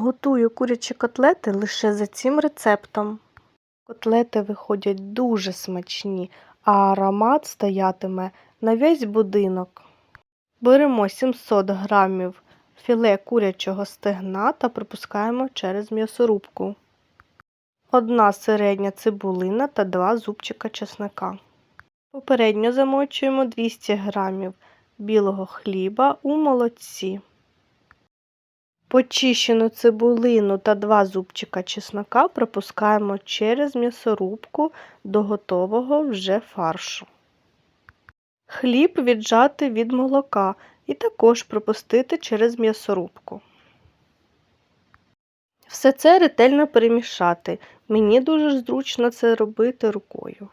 Готую курячі котлети лише за цим рецептом. Котлети виходять дуже смачні, а аромат стоятиме на весь будинок. Беремо 700 грамів філе курячого стегна та пропускаємо через м'ясорубку. Одна середня цибулина та два зубчика чесника. Попередньо замочуємо 200 грамів білого хліба у молоці. Почищену цибулину та два зубчика чеснока пропускаємо через м'ясорубку до готового вже фаршу. Хліб віджати від молока і також пропустити через м'ясорубку. Все це ретельно перемішати. Мені дуже зручно це робити рукою.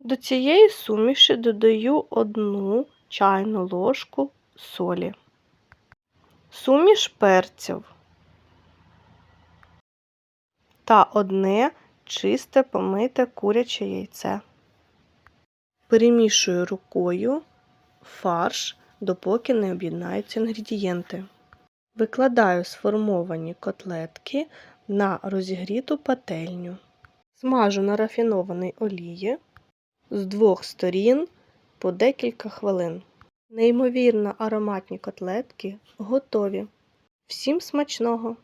До цієї суміші додаю одну чайну ложку солі, суміш перців та одне чисте помите куряче яйце. Перемішую рукою фарш, допоки не об'єднаються інгредієнти. Викладаю сформовані котлетки на розігріту пательню. Смажу на рафінованій олії з двох сторін по декілька хвилин. Неймовірно ароматні котлетки готові. Всім смачного!